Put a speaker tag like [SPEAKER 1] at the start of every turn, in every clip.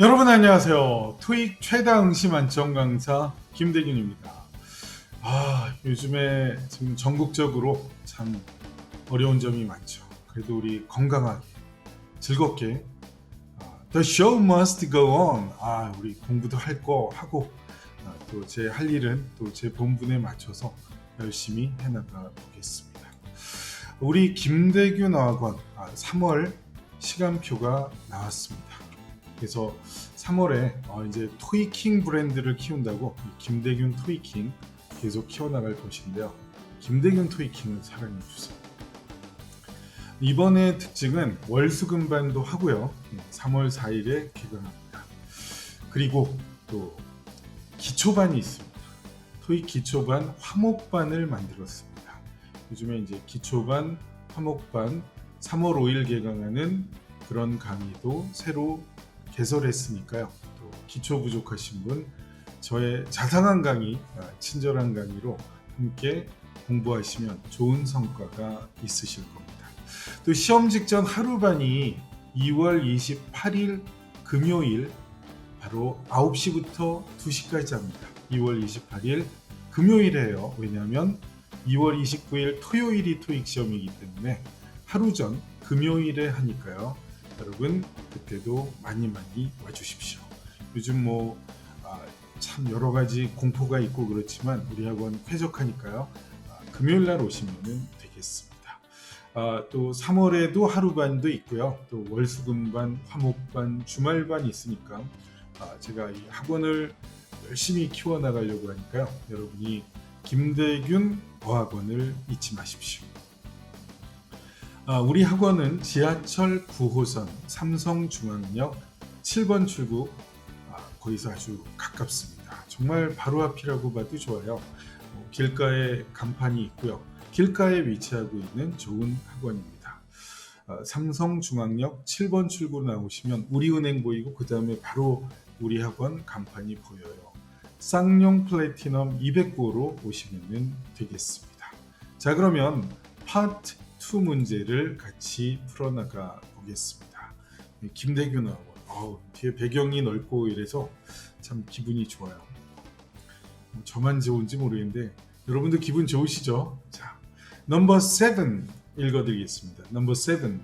[SPEAKER 1] 여러분 안녕하세요. 토익 최다 응시 만점 강사 김대균입니다. 아 요즘에 지금 전국적으로 참 어려운 점이 많죠. 그래도 우리 건강하게 즐겁게 아, The show must go on. 아 우리 공부도 할 거 하고 아, 또제 할 일은 또 제 본분에 맞춰서 열심히 해나가 보겠습니다. 우리 김대균 어학원 아, 3월 시간표가 나왔습니다. 그래서 3월에 어, 이제 토이킹 브랜드를 키운다고 이 김대균 토이킹 계속 키워나갈 것인데요. 김대균 토이킹을 사랑해 주세요. 이번에 특징은 월수금반도 하고요. 3월 4일에 개강합니다. 그리고 또 기초반이 있습니다. 토익 기초반 화목반을 만들었습니다. 요즘에 이제 기초반, 화목반 3월 5일 개강하는 그런 강의도 새로 개설했으니까요. 또 기초 부족하신 분 저의 자상한 강의, 아, 친절한 강의로 함께 공부하시면 좋은 성과가 있으실 겁니다. 또 시험 직전 하루반이 2월 28일 금요일 바로 9시부터 2시까지 합니다. 2월 28일 금요일에요. 왜냐하면 2월 29일 토요일이 토익 시험이기 때문에 하루 전 금요일에 하니까요. 여러분 그때도 많이 많이 와주십시오. 요즘 뭐 참 여러 가지 공포가 있고 그렇지만 우리 학원 쾌적하니까요. 아, 금요일 날 오시면 되겠습니다. 아, 또 3월에도 하루반도 있고요. 또 월수금반, 화목반, 주말반 있으니까 아, 제가 이 학원을 열심히 키워나가려고 하니까요. 여러분이 김대균 어학원을 잊지 마십시오. 아, 우리 학원은 지하철 9호선 삼성중앙역 7번 출구 아, 거기서 아주 가깝습니다. 정말 바로 앞이라고 봐도 좋아요. 어, 길가에 간판이 있고요. 길가에 위치하고 있는 좋은 학원입니다. 아, 삼성중앙역 7번 출구 나오시면 우리은행 보이고 그 다음에 바로 우리 학원 간판이 보여요. 쌍용 플래티넘 209호로 오시면 되겠습니다. 자 그러면 파트 2 문제를 같이 풀어나가 보겠습니다. 네, 김대균 학원. 어우, 뒤에 배경이 넓고 이래서 참 기분이 좋아요. 뭐 저만 좋은지 모르겠는데 여러분도 기분 좋으시죠? 자, 넘버 7 읽어드리겠습니다. 넘버 7.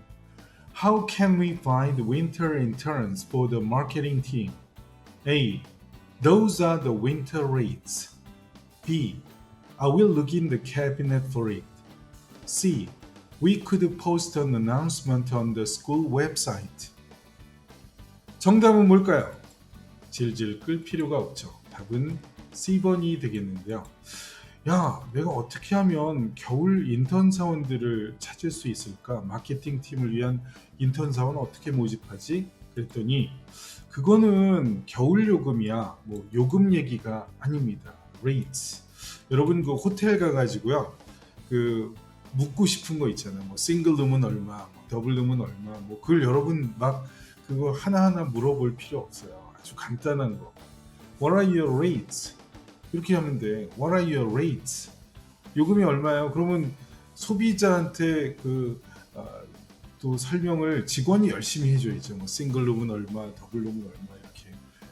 [SPEAKER 1] How can we find winter interns for the marketing team? A. Those are the winter rates. B. I will look in the cabinet for it. C. We could post an announcement on the school website. 정답은 뭘까요? 질질 끌 필요가 없죠. 답은 C번이 되겠는데요. 야, 내가 어떻게 하면 겨울 인턴 사원들을 찾을 수 있을까? 마케팅 팀을 위한 인턴 사원 어떻게 모집하지? 그랬더니 그거는 겨울 요금이야. 뭐 요금 얘기가 아닙니다. rates. 여러분 그 호텔 가 가지고요. 그 묻고 싶은 거 있잖아요. 뭐 싱글 룸은 얼마, 뭐 더블 룸은 얼마, 뭐 그걸 여러분 막 그거 하나하나 물어볼 필요 없어요. 아주 간단한 거. What are your rates? 이렇게 하면 돼. What are your rates? 요금이 얼마예요? 그러면 소비자한테 그 아, 또 설명을 직원이 열심히 해줘야죠. 뭐 싱글룸은 얼마, 더블룸은 얼마 이렇게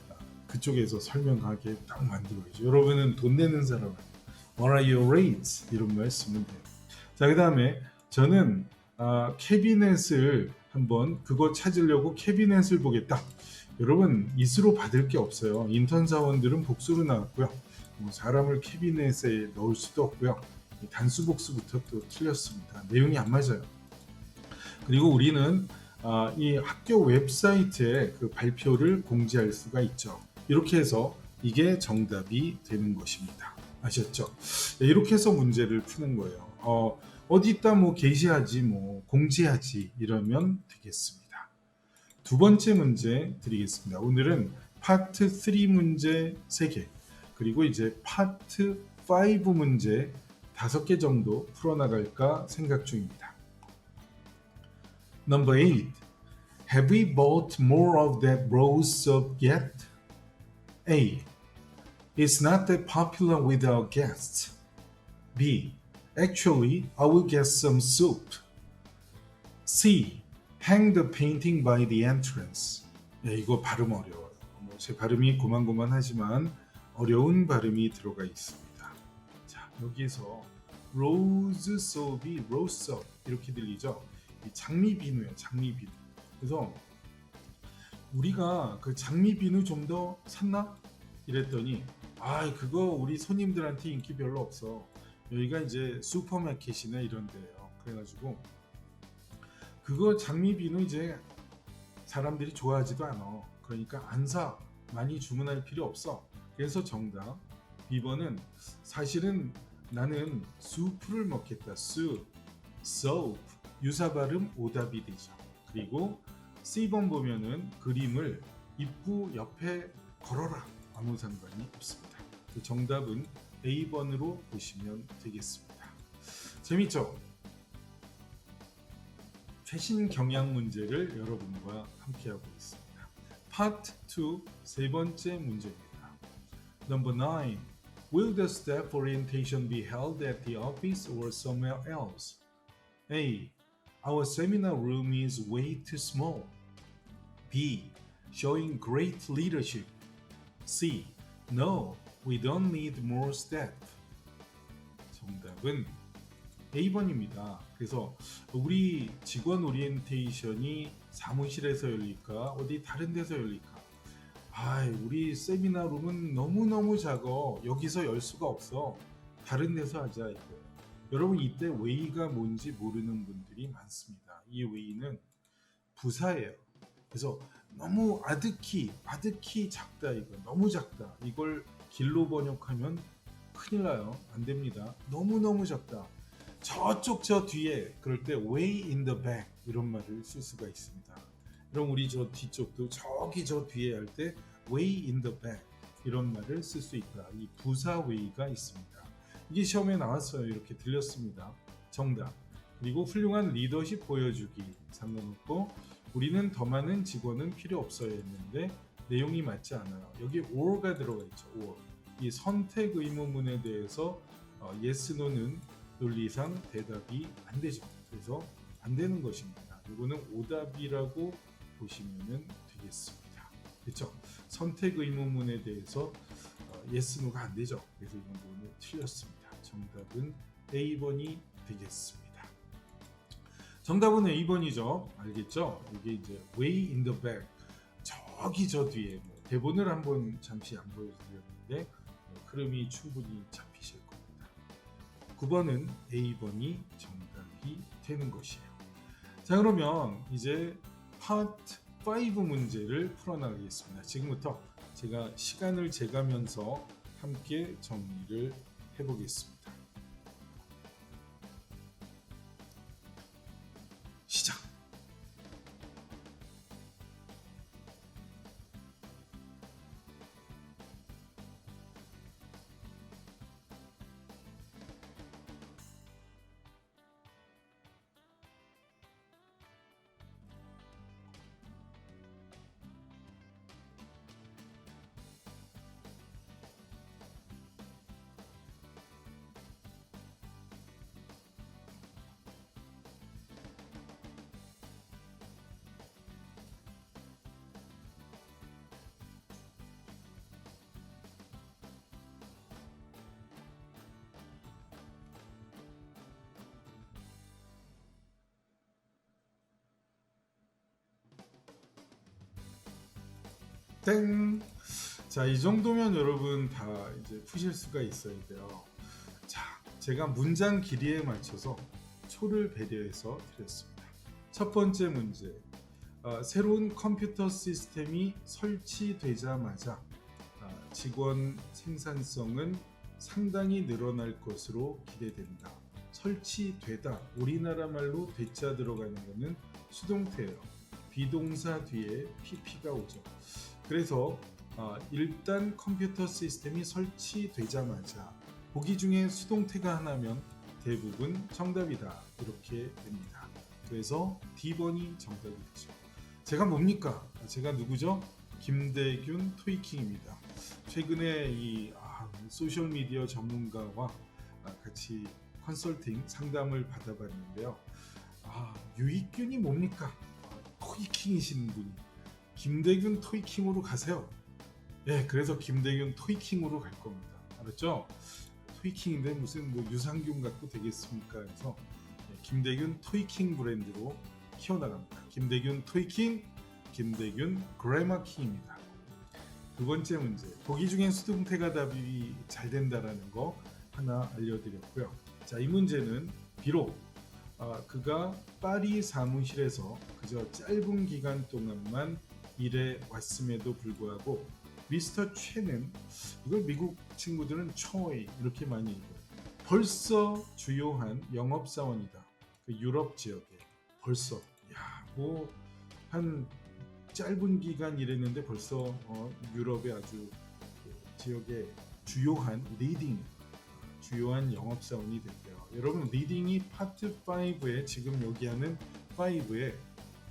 [SPEAKER 1] 아, 그쪽에서 설명하게 딱 만들어야죠. 여러분은 돈 내는 사람 What are your rates? 이런 말 쓰면 돼요. 자, 그 다음에 저는 아, 캐비넷을 한번 그거 찾으려고 캐비넷을 보겠다. 여러분 이수로 받을 게 없어요. 인턴 사원들은 복수로 나왔고요. 뭐 사람을 캐비넷에 넣을 수도 없고요. 이 단수 복수부터 또 틀렸습니다. 내용이 안 맞아요. 그리고 우리는 아, 이 학교 웹사이트에 그 발표를 공지할 수가 있죠. 이렇게 해서 이게 정답이 되는 것입니다. 아셨죠? 네, 이렇게 해서 문제를 푸는 거예요. 어, 어디다 뭐 게시하지 뭐 공지하지 이러면 되겠습니다. 두 번째 문제 드리겠습니다. 오늘은 파트 3 문제 3개 그리고 이제 파트 5 문제 5개 정도 풀어나갈까 생각 중입니다. Number 8. Have we bought more of that rose soap yet? A. It's not that popular with our guests. B. Actually, I will get some soup. C. Hang the painting by the entrance. 야, 이거 발음 어려워요. 제 발음이 고만고만하지만 어려운 발음이 들어가 있습니다. 자, 여기서 로즈 소비, 로스 이렇게 들리죠? 이 장미 비누예요, 장미 비누. 그래서 우리가 그 장미 비누 좀 더 샀나? 이랬더니 아, 그거 우리 손님들한테 인기 별로 없어. 여기가 이제 슈퍼마켓이나 이런 데예요. 그래가지고 그거 장미 비누 이제 사람들이 좋아하지도 않아. 그러니까 안 사. 많이 주문할 필요 없어. 그래서 정답. B번은 사실은 나는 수프를 먹겠다. 수, soap. 유사 발음 오답이 되죠. 그리고 C번 보면은 그림을 입구 옆에 걸어라. 아무 상관이 없습니다. 그 정답은 A번으로 보시면 되겠습니다. 재밌죠? 최신 경향 문제를 여러분과 함께하고 있습니다. 파트 2 세 번째 문제입니다. Number 9. Will the staff orientation be held at the office or somewhere else? A. Our seminar room is way too small. B. Showing great leadership. C. No, we don't need more staff. 정답은 A번입니다. 그래서 우리 직원 오리엔테이션이 사무실에서 열릴까 어디 다른 데서 열릴까? 아, 우리 세미나 룸은 너무 너무 작어. 여기서 열 수가 없어. 다른 데서 하자 이거예요. 여러분 이때 웨이가 뭔지 모르는 분들이 많습니다. 이 웨이는 부사예요. 그래서 너무 아득히 아득히 작다 이거 너무 작다 이걸 길로 번역하면 큰일 나요. 안 됩니다. 너무 너무 작다. 저쪽 저 뒤에 그럴 때 way in the back 이런 말을 쓸 수가 있습니다. 그럼 우리 저 뒤쪽도 저기 저 뒤에 할 때 way in the back 이런 말을 쓸 수 있다. 이 부사 way가 있습니다. 이게 시험에 나왔어요. 이렇게 들렸습니다. 정답. 그리고 훌륭한 리더십 보여주기. 상관없고 우리는 더 많은 직원은 필요 없어야 했는데 내용이 맞지 않아요. 여기 or가 들어가 있죠. or. 이 선택 의문문에 대해서 어, yes, no는 논리상 대답이 안 되죠. 그래서 안 되는 것입니다. 이거는 오답이라고 보시면 되겠습니다. 그렇죠? 선택 의문문에 대해서 어, yes, no가 안 되죠. 그래서 이건 부분은 틀렸습니다. 정답은 A번이 되겠습니다. 정답은 A번이죠. 알겠죠? 이게 이제 way in the back. 저기 저 뒤에 뭐 대본을 한번 잠시 안 보여드렸는데 뭐 흐름이 충분히 잡히실 겁니다. 9번은 A번이 정답이 되는 것이에요. 자 그러면 이제 파트 5 문제를 풀어나가겠습니다. 지금부터 제가 시간을 재가면서 함께 정리를 해보겠습니다. 땡. 자, 이 정도면 여러분 다 이제 푸실 수가 있어야 돼요. 자, 제가 문장 길이에 맞춰서 초를 배려해서 드렸습니다. 첫 번째 문제. 어, 새로운 컴퓨터 시스템이 설치되자마자 아, 직원 생산성은 상당히 늘어날 것으로 기대된다. 설치되다. 우리나라 말로 되자 들어가는 것은 수동태예요. 비동사 뒤에 pp가 오죠. 그래서 어, 일단 컴퓨터 시스템이 설치되자마자 보기 중에 수동태가 하나면 대부분 정답이다 이렇게 됩니다. 그래서 D번이 정답이 되죠. 제가 뭡니까? 제가 누구죠? 김대균 토이킹입니다. 최근에 이 아, 소셜 미디어 전문가와 아, 같이 컨설팅 상담을 받아봤는데요. 아, 유익균이 뭡니까? 아, 토이킹이시는 분이 김대균 토이킹으로 가세요. 예, 그래서 김대균 토이킹으로 갈 겁니다. 알았죠? 토이킹인데 무슨 뭐 유산균 갖고 되겠습니까? 그래서 예, 김대균 토이킹 브랜드로 키워나갑니다. 김대균 토이킹, 김대균 그래마킹입니다. 두 번째 문제. 보기 중엔 수동태가 답이 잘 된다라는 거 하나 알려드렸고요. 자, 이 문제는 비록 아, 그가 파리 사무실에서 그저 짧은 기간 동안만 일해 왔음에도 불구하고 미스터 최는 이걸 미국 친구들은 초이 이렇게 많이 읽어요. 벌써 주요한 영업 사원이다. 그 유럽 지역에 벌써 야뭐 한 짧은 기간 일했는데 벌써 어, 유럽의 아주 그 지역의 주요한 리딩 주요한 영업 사원이 됐대요. 여러분 리딩이 파트 5에 지금 여기 하는 5에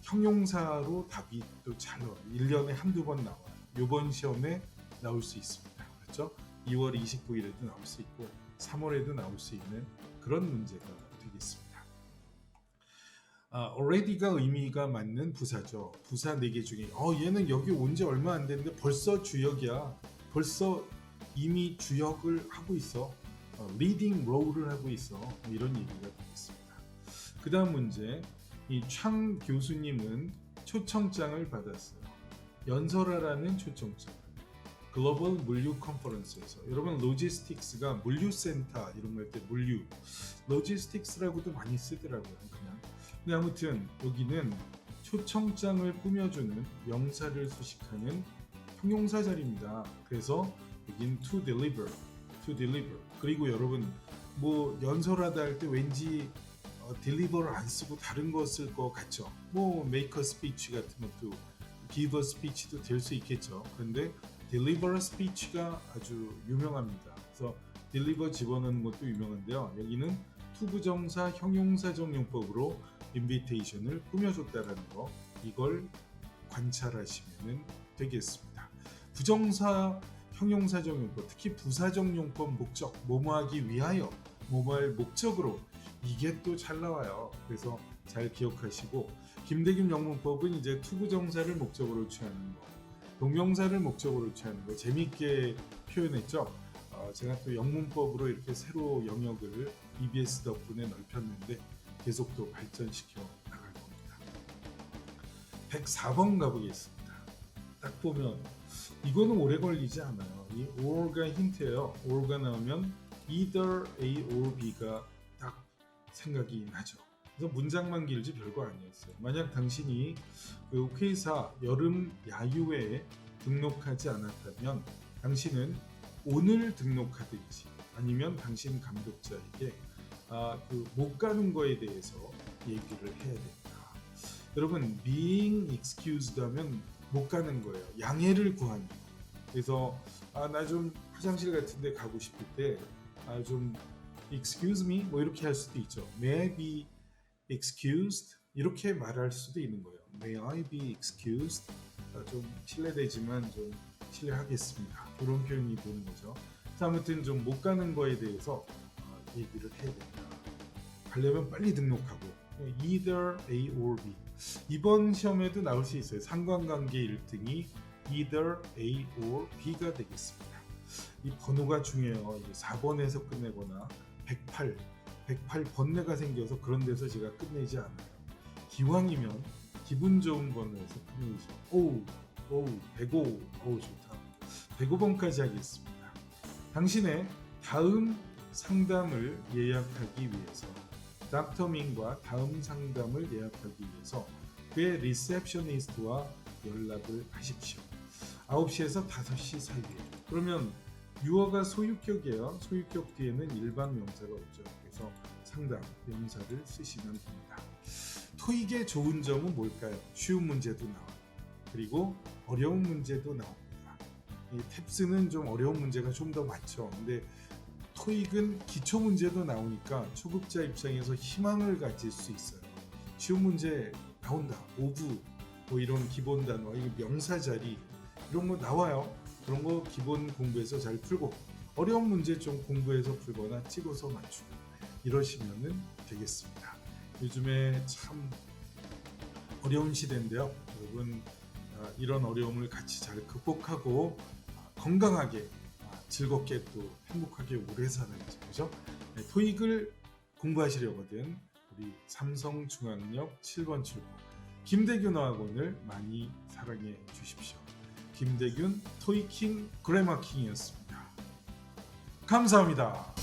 [SPEAKER 1] 형용사로 답이 또 잘 나와요. 1년에 한두 번 나와요. 이번 시험에 나올 수 있습니다. 그렇죠? 2월 29일에도 나올 수 있고 3월에도 나올 수 있는 그런 문제가 되겠습니다. 아, already가 의미가 맞는 부사죠. 부사 4개 중에 어 얘는 여기 온 지 얼마 안 됐는데 벌써 주역이야. 벌써 이미 주역을 하고 있어. 어, 리딩 롤을 하고 있어. 뭐 이런 얘기가 되겠습니다. 그 다음 문제. 이 창 교수님은 초청장을 받았어요. 연설하라는 초청장. 글로벌 물류 컨퍼런스에서 여러분 로지스틱스가 물류센터 이런 거 할 때 물류 로지스틱스라고도 많이 쓰더라고요 그냥 근데 아무튼 여기는 초청장을 꾸며주는 명사를 수식하는 형용사 자리입니다 그래서 여긴 to deliver to deliver 그리고 여러분 뭐 연설하다 할 때 왠지 어, deliver를 안 쓰고 다른 거 쓸 것 같죠 뭐 a speech 같은 것도 a speech도 될 수 있겠죠 그런데 deliver speech가 아주 유명합니다. 그래서 deliver 집어넣는 것도 유명한데요. 여기는 투부정사 형용사적 용법으로 invitation을 꾸며줬다라는 거 이걸 관찰하시면 되겠습니다. 부정사 형용사적 용법, 특히 부사적 용법 목적, 뭐뭐하기 위하여, 뭐뭐할 목적으로 이게 또 잘 나와요. 그래서 잘 기억하시고 김대균 영문법은 이제 투부정사를 목적으로 취하는 거. 동명사를 목적으로 취하는 거 재미있게 표현했죠. 어, 제가 또 영문법으로 이렇게 새로 영역을 EBS 덕분에 넓혔는데 계속 또 발전시켜 나갈 겁니다. 104번 가보겠습니다. 딱 보면 이거는 오래 걸리지 않아요. 이 or가 힌트예요. or가 나오면 either A or B가 딱 생각이 나죠. 그래서 문장만 길지 별거 아니었어요. 만약 당신이 그 회사 여름 야유회에 등록하지 않았다면 당신은 오늘 등록하든지 아니면 당신 감독자에게 아, 그 못 가는 거에 대해서 얘기를 해야 됩니다. 여러분 being excused 하면 못 가는 거예요. 양해를 구하는 거. 그래서 아, 나 좀 화장실 같은 데 가고 싶을 때 아, 좀 excuse me 뭐 이렇게 할 수도 있죠. May I be excused 이렇게 말할 수도 있는 거예요. May I be excused? 아, 좀 실례되지만 좀 실례하겠습니다. 그런 표현이 되는 거죠. 자, 아무튼 좀 못 가는 거에 대해서 어, 얘기를 해야 된다. 가려면 빨리 등록하고 either A or B 이번 시험에도 나올 수 있어요. 상관관계 1등이 either A or B가 되겠습니다. 이 번호가 중요해요. 4번에서 끝내거나 108 108 번뇌가 생겨서 그런 데서 제가 끝내지 않아요. 기왕이면 기분 좋은 번호에서 끝내죠. 오우, 오우, 105, 오우 좋다. 105번까지 하겠습니다. 당신의 다음 상담을 예약하기 위해서 닥터민과 다음 상담을 예약하기 위해서 그의 리셉셔니스트와 연락을 하십시오. 9시에서 5시 사이에. 그러면 유어가 소유격이에요. 소유격 뒤에는 일반 명사가 없죠. 그래서 상담 명사를 쓰시면 됩니다. 토익의 좋은 점은 뭘까요? 쉬운 문제도 나와요. 그리고 어려운 문제도 나옵니다. 이 탭스는 좀 어려운 문제가 좀 더 많죠. 근데 토익은 기초 문제도 나오니까 초급자 입장에서 희망을 가질 수 있어요. 쉬운 문제 나온다. 오브 뭐 이런 기본 단어, 이 명사 자리 이런 거 나와요. 그런 거 기본 공부해서 잘 풀고 어려운 문제 좀 공부해서 풀거나 찍어서 맞추고 이러시면 되겠습니다. 요즘에 참 어려운 시대인데요. 여러분 아, 이런 어려움을 같이 잘 극복하고 건강하게 아, 즐겁게 또 행복하게 오래 사는 거죠. 네, 토익을 공부하시려거든 우리 삼성중앙역 7번 출구 김대균 학원을 많이 사랑해 주십시오. 김대균 토이킹 그래마킹이었습니다. 감사합니다.